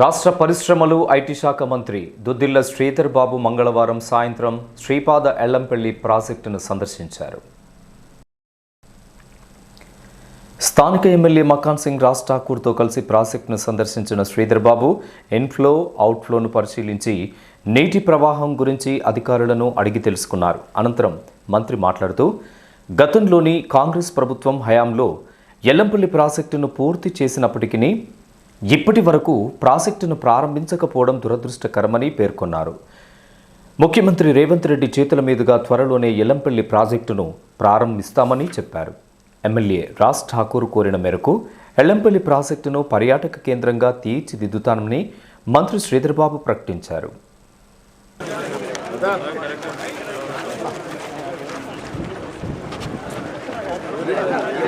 రాష్ట్ర పరిశ్రమలు ఐటీ శాఖ మంత్రి దుద్దిల్ల శ్రీధర్ బాబు మంగళవారం సాయంత్రం శ్రీపాద ఎల్లంపల్లి ప్రాజెక్టును సందర్శించారు. స్థానిక ఎమ్మెల్యే మకాన్ సింగ్ రాజ్ ఠాకూర్తో కలిసి ప్రాజెక్టును సందర్శించిన శ్రీధర్ బాబు ఇన్ఫ్లో అవుట్ఫ్లోను పరిశీలించి నీటి ప్రవాహం గురించి అధికారులను అడిగి తెలుసుకున్నారు. అనంతరం మంత్రి మాట్లాడుతూ గతంలోని కాంగ్రెస్ ప్రభుత్వం హయాంలో ఎల్లంపల్లి ప్రాజెక్టును పూర్తి చేసినప్పటికీ ఇప్పటి వరకు ప్రాజెక్టును ప్రారంభించకపోవడం దురదృష్టకరమని పేర్కొన్నారు. ముఖ్యమంత్రి రేవంత్ రెడ్డి చేతుల మీదుగా త్వరలోనే ఎల్లంపల్లి ప్రాజెక్టును ప్రారంభిస్తామని చెప్పారు. ఎమ్మెల్యే రాజ్ ఠాకూర్ కోరిన మేరకు ఎల్లంపల్లి ప్రాజెక్టును పర్యాటక కేంద్రంగా తీర్చిదిద్దుతానని మంత్రి శ్రీధర్బాబు ప్రకటించారు. జరిగే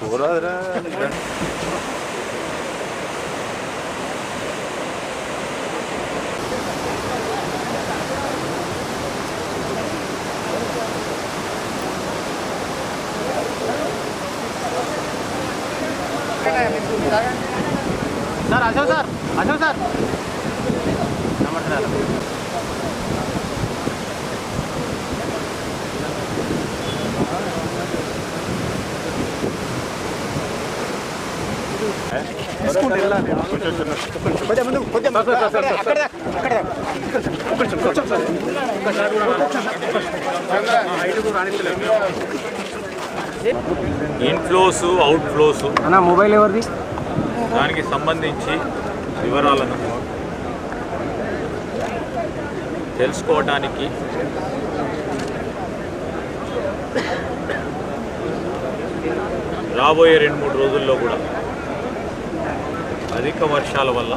పోరాదురా sir Ashok sir Ashok sir sir Ashok sir నమస్కారం ఇన్ఫ్లోస్ అవుట్ఫ్లోస్ అన్న మొబైల్ ఎవరిది? దానికి సంబంధించి వివరాలను తెలుసుకోవడానికి. రాబోయే రెండు మూడు రోజుల్లో కూడా అధిక వర్షాల వల్ల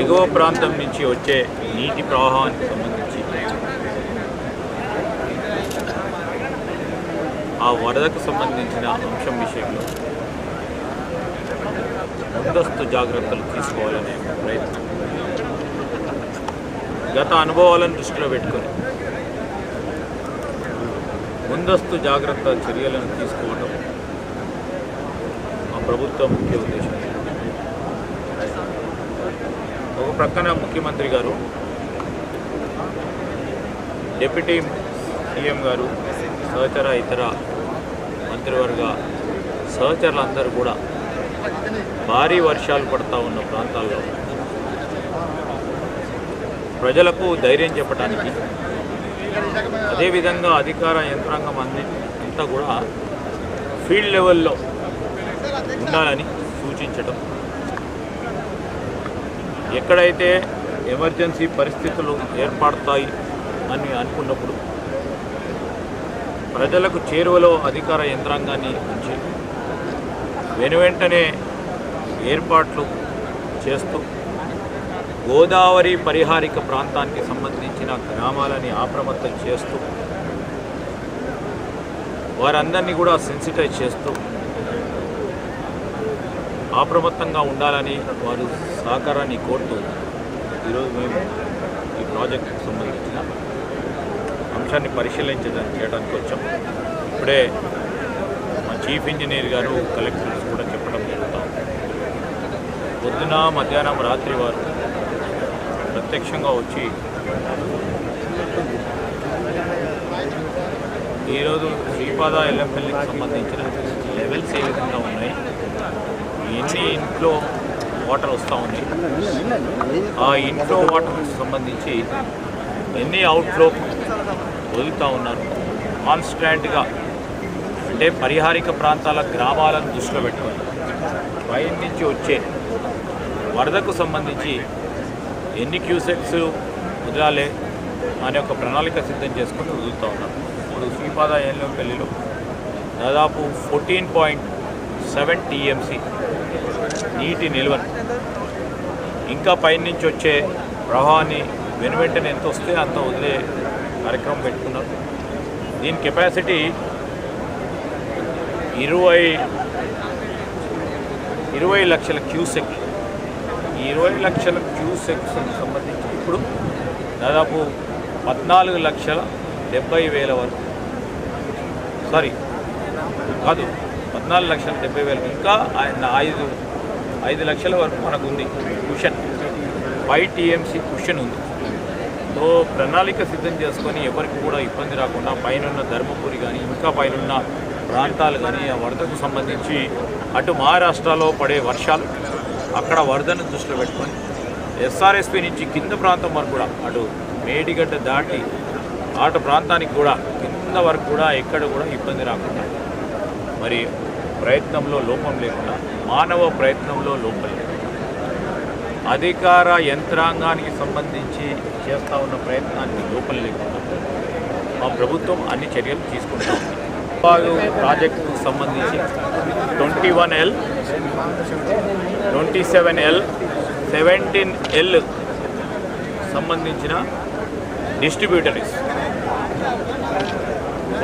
ఎగువ ప్రాంతం నుంచి వచ్చే నీటి ప్రవాహానికి సంబంధించి ఆ వరదకు సంబంధించిన అంశం విషయంలో ముందస్తు జాగ్రత్తలు తీసుకోవాలనే ప్రయత్నం. గత అనుభవాలను దృష్టిలో పెట్టుకొని ముందస్తు జాగ్రత్త చర్యలను తీసుకోవడం మా ప్రభుత్వ ముఖ్య ఉద్దేశం. ఒక ప్రక్కన ముఖ్యమంత్రి గారు డిప్యూటీ సీఎం గారు సహచర ఇతర మంత్రివర్గ సహచరులందరూ కూడా భారీ వర్షాలు పడతా ఉన్న ప్రాంతాల్లో ప్రజలకు ధైర్యం చెప్పడానికి అదేవిధంగా అధికార యంత్రాంగం అన్ని అంతా కూడా ఫీల్డ్ లెవెల్లో ఉండాలని సూచించడం ఎక్కడైతే ఎమర్జెన్సీ పరిస్థితులు ఏర్పడతాయి అని అనుకున్నప్పుడు ప్రజలకు చేరువలో అధికార యంత్రాంగాన్ని ఉంచి వెనువెంటనే ఏర్పాట్లు చేస్తూ గోదావరి పరిహారిక ప్రాంతానికి సంబంధించిన గ్రామాలని అప్రమత్తం చేస్తూ వారందరినీ కూడా సెన్సిటైజ్ చేస్తూ అప్రమత్తంగా ఉండాలని వారు సహకారాన్ని కోరుతూ ఈరోజు మేము ఈ ప్రాజెక్టుకు సంబంధించిన అంశాన్ని పరిశీలించడానికి చేయడానికి వచ్చాం. ఇప్పుడే మా చీఫ్ ఇంజనీర్ గారు కలెక్టర్స్ కూడా చెప్పడం జరుగుతాం పొద్దున మధ్యాహ్నం రాత్రి వారు ప్రత్యక్షంగా వచ్చి ఈరోజు శ్రీపాద ఎల్లంపల్లికి సంబంధించిన లెవెల్స్ ఏ విధంగా ఉన్నాయి? ఎన్ని ఇంట్లో వాటర్ వస్తూ ఉన్నాయి? ఆ ఇంట్లో వాటర్కి సంబంధించి ఎన్ని అవుట్ఫ్లో వదులుతూ ఉన్నారు? కాన్స్టాంట్గా అంటే పరిహారిక ప్రాంతాల గ్రామాలను దృష్టిలో పెట్టుకొని బయట నుంచి వచ్చే వరదకు సంబంధించి ఎన్ని క్యూసెక్స్ వదిలాలి అనే ఒక ప్రణాళిక సిద్ధం చేసుకుని వదులుతూ ఉన్నారు. ఇప్పుడు శ్రీపాద పెళ్ళిలో దాదాపు ఫోర్టీన్ పాయింట్ సెవెన్ టీఎంసీ నీటి నిల్వను ఇంకా పైనుంచి వచ్చే ప్రవాహాన్ని వెనువెంటనే ఎంత వస్తే అంత వదిలే కార్యక్రమం పెట్టుకున్నారు. దీని కెపాసిటీ ఇరవై ఇరవై లక్షల క్యూసెక్ ఈ ఇరవై లక్షల క్యూసెక్స్ సంబంధించి ఇప్పుడు దాదాపు పద్నాలుగు లక్షల డెబ్బై వేల వరకు. సారీ కాదు పద్నాలుగు లక్షల డెబ్బై వేలకు ఇంకా ఆయన ఐదు ఐదు లక్షల వరకు మనకు ఉంది కుషన్ ఫైవ్ టీఎంసీ కుషన్ ఉంది. సో ప్రణాళిక సిద్ధం చేసుకొని ఎవరికి కూడా ఇబ్బంది రాకుండా పైన ధర్మపురి కానీ ఇంకా పైన ప్రాంతాలు కానీ ఆ వరదకు సంబంధించి అటు మహారాష్ట్రలో పడే వర్షాలు అక్కడ వరదను దృష్టిలో పెట్టుకొని ఎస్ఆర్ఎస్పి నుంచి కింద ప్రాంతం వరకు కూడా అటు మేడిగడ్డ దాటి ఆట ప్రాంతానికి కూడా కింద వరకు కూడా ఎక్కడ కూడా ఇబ్బంది రాకుండా మరి ప్రయత్నంలో లోపం లేకుండా మానవ ప్రయత్నంలో లోపం లేకుండా అధికార యంత్రాంగానికి సంబంధించి చేస్తూ ఉన్న ప్రయత్నానికి లోపం లేకుండా మా ప్రభుత్వం అన్ని చర్యలు తీసుకుంటా ప్రాజెక్టుకు సంబంధించి twenty one L twenty seven L seventeen L సంబంధించిన డిస్ట్రిబ్యూటరీస్.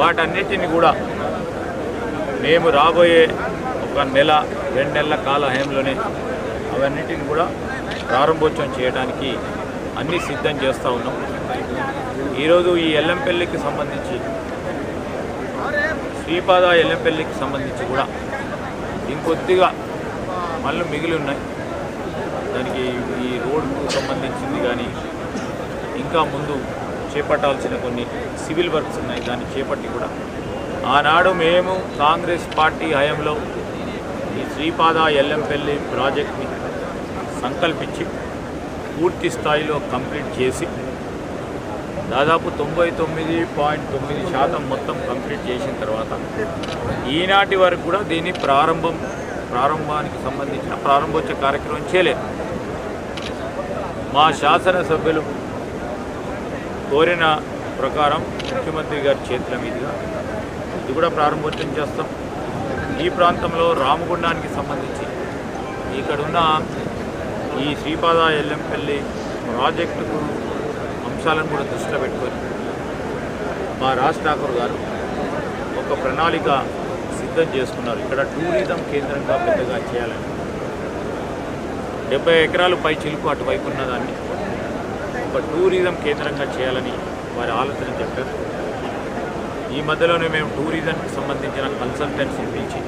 వాటన్నిటిని కూడా మేము రాబోయే ఒక నెల రెండు నెలల కాలహయంలోనే అవన్నిటిని కూడా ప్రారంభోత్సవం చేయడానికి అన్నీ సిద్ధం చేస్తూ ఉన్నాం. ఈరోజు ఈ ఎల్లంపల్లికి సంబంధించి శ్రీపాద ఎల్లంపల్లికి సంబంధించి కూడా ఇంకొద్దిగా మళ్ళీ మిగిలి ఉన్నాయి. దానికి ఈ రోడ్కు సంబంధించింది కానీ ఇంకా ముందు చేపట్టాల్సిన కొన్ని సివిల్ వర్క్స్ ఉన్నాయి. దాన్ని చేపట్టి కూడా. ఆనాడు మేము కాంగ్రెస్ పార్టీ హయాంలో ఈ శ్రీపాద ఎల్లంపల్లి ప్రాజెక్ట్ని సంకల్పించి పూర్తి స్థాయిలో కంప్లీట్ చేసి దాదాపు తొంభై తొమ్మిది పాయింట్ తొమ్మిది శాతం మొత్తం కంప్లీట్ చేసిన తర్వాత ఈనాటి వరకు కూడా దీన్ని ప్రారంభం ప్రారంభానికి సంబంధించిన ప్రారంభోత్సవ కార్యక్రమం చేయలేదు. మా శాసనసభ్యులు కోరిన ప్రకారం ముఖ్యమంత్రి గారి చేతుల మీదుగా ఇది కూడా ప్రారంభోత్సవం చేస్తాం. ఈ ప్రాంతంలో రామగుండానికి సంబంధించి ఇక్కడున్న ఈ శ్రీపాద ఎల్లంపల్లి ప్రాజెక్టుకు అంశాలను కూడా దృష్టిలో పెట్టుకొని మా రాజ్ ఠాకూర్ గారు ఒక ప్రణాళిక సిద్ధం చేసుకున్నారు. ఇక్కడ టూరిజం కేంద్రంగా పెద్దగా చేయాలని. డెబ్బై ఎకరాలు పై చిలుకు అటువైపు ఉన్నదాన్ని ఒక టూరిజం కేంద్రంగా చేయాలని వారి ఆలోచన చెప్పారు. ఈ మధ్యలోనే మేము టూరిజంకి సంబంధించిన కన్సల్టెన్సీ పిలిచి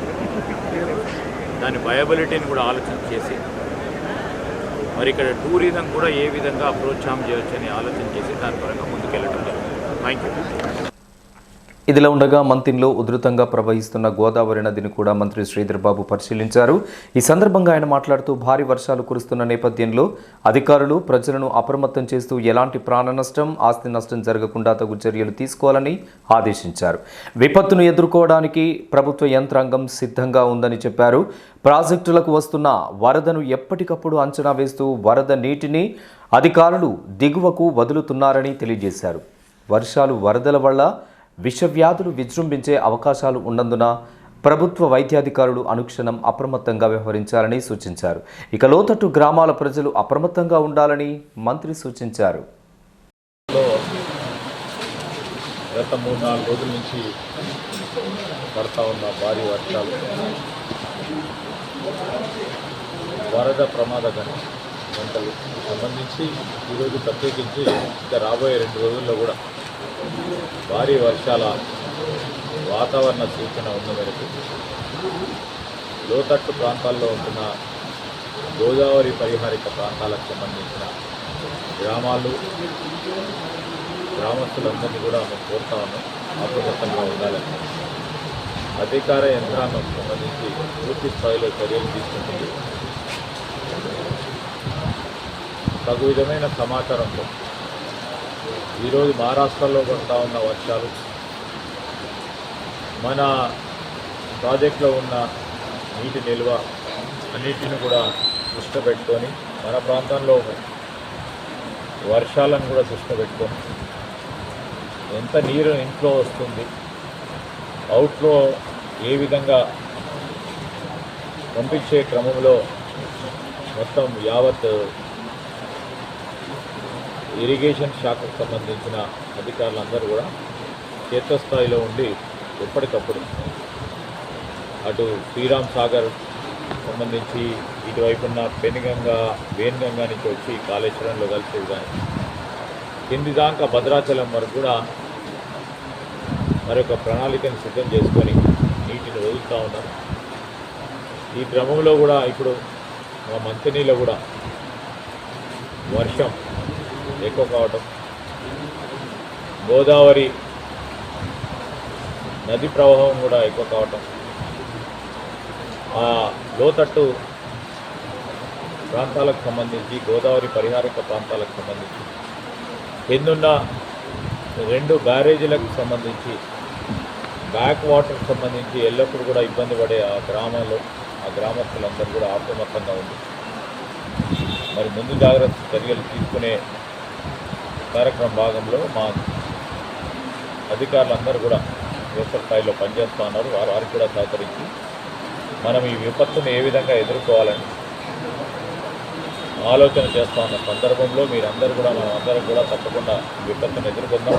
దాని వయబిలిటీని కూడా ఆలోచన చేసి మరి ఇక్కడ టూరిజం కూడా ఏ విధంగా ప్రోత్సాహం చేయొచ్చు అని ఆలోచన చేసి దాని పరంగా ముందుకెళ్ళటం జరుగుతుంది థ్యాంక్ యూ ఇదిలా ఉండగా మంతిన్లో ఉధృతంగా ప్రవహిస్తున్న గోదావరి నదిని కూడా మంత్రి శ్రీధర్ బాబు పరిశీలించారు. ఈ సందర్భంగా ఆయన మాట్లాడుతూ భారీ వర్షాలు కురుస్తున్న నేపథ్యంలో అధికారులు ప్రజలను అప్రమత్తం చేస్తూ ఎలాంటి ప్రాణ నష్టం ఆస్తి నష్టం జరగకుండా తగు చర్యలు తీసుకోవాలని ఆదేశించారు. విపత్తును ఎదుర్కోవడానికి ప్రభుత్వ యంత్రాంగం సిద్ధంగా ఉందని చెప్పారు. ప్రాజెక్టులకు వస్తున్న వరదను ఎప్పటికప్పుడు అంచనా వేస్తూ వరద నీటిని అధికారులు దిగువకు వదులుతున్నారని తెలియజేశారు. వర్షాలు వరదల వల్ల విషవ్యాధులు విజృంభించే అవకాశాలు ఉన్నందున ప్రభుత్వ వైద్యాధికారులు అనుక్షణం అప్రమత్తంగా వ్యవహరించాలని సూచించారు. ఇక లోతట్టు గ్రామాల ప్రజలు అప్రమత్తంగా ఉండాలని మంత్రి సూచించారు. గత మూడు నాలుగు రోజుల నుంచి పడతా ఉన్న భారీ వర్షాలు వరద ప్రమాద గంటలు సంబంధించి ఈరోజు ప్రత్యేకించి ఇంకా రాబోయే రెండు రోజుల్లో కూడా భారీ వర్షాల వాతావరణ సూచన ఉన్న మేరకు లోతట్టు ప్రాంతాల్లో ఉంటున్న గోదావరి పరిహారిక ప్రాంతాలకు సంబంధించిన గ్రామాలు గ్రామస్తులందరినీ కూడా మేము కోరుతా ఉన్నాం. అప్రమత్తంగా ఉండాలని. అధికార యంత్రాంగం సంబంధించి పూర్తి స్థాయిలో చర్యలు తీసుకుంటుంది. తగు విధమైన సమాచారంతో ఈరోజు మహారాష్ట్రలో పడతా ఉన్న వర్షాలు మన ప్రాజెక్టులో ఉన్న నీటి నిల్వ అన్నిటిని కూడా దృష్టి పెట్టుకొని మన ప్రాంతంలో వర్షాలను కూడా దృష్టి పెట్టుకొని ఎంత నీరు ఇంట్లో వస్తుంది అవుట్లో ఏ విధంగా పంపించే క్రమంలో మొత్తం యావత్ ఇరిగేషన్ శాఖకు సంబంధించిన అధికారులందరూ కూడా క్షేత్రస్థాయిలో ఉండి ఎప్పటికప్పుడు అటు శ్రీరామ్ సాగర్ సంబంధించి ఇటువైపున్న పెనుగంగా వేణుగంగా నుంచి వచ్చి కాళేశ్వరంలో కలిసేది కానీ కింది దాకా భద్రాచలం వరకు కూడా మరొక ప్రణాళికను సిద్ధం చేసుకొని నీటిని వదులుతూ ఉన్నారు. ఈ క్రమంలో కూడా ఇప్పుడు మా మంచినీళ్ళ కూడా వర్షం ఎక్కువ కావటం. గోదావరి నది ప్రవాహం కూడా ఎక్కువ కావటం. ఆ లోతట్టు ప్రాంతాలకు సంబంధించి గోదావరి పరిహారక ప్రాంతాలకు సంబంధించి కిందున్న రెండు బ్యారేజీలకు సంబంధించి బ్యాక్ వాటర్కి సంబంధించి ఎల్లప్పుడూ కూడా ఇబ్బంది పడే ఆ గ్రామాల్లో ఆ గ్రామస్తులందరూ కూడా ఆత్మమత్తంగా ఉంది మరి ముందు జాగ్రత్త చర్యలు తీసుకునే కార్యక్రమం భాగంలో మా అధికారులందరూ కూడా క్షేత్ర స్థాయిలో పనిచేస్తూ ఉన్నారు. వారు వారికి కూడా సహకరించి మనం ఈ విపత్తును ఏ విధంగా ఎదుర్కోవాలని ఆలోచన చేస్తూ ఉన్న సందర్భంలో మీరందరూ కూడా మనం అందరం కూడా తప్పకుండా విపత్తును ఎదుర్కొందాం.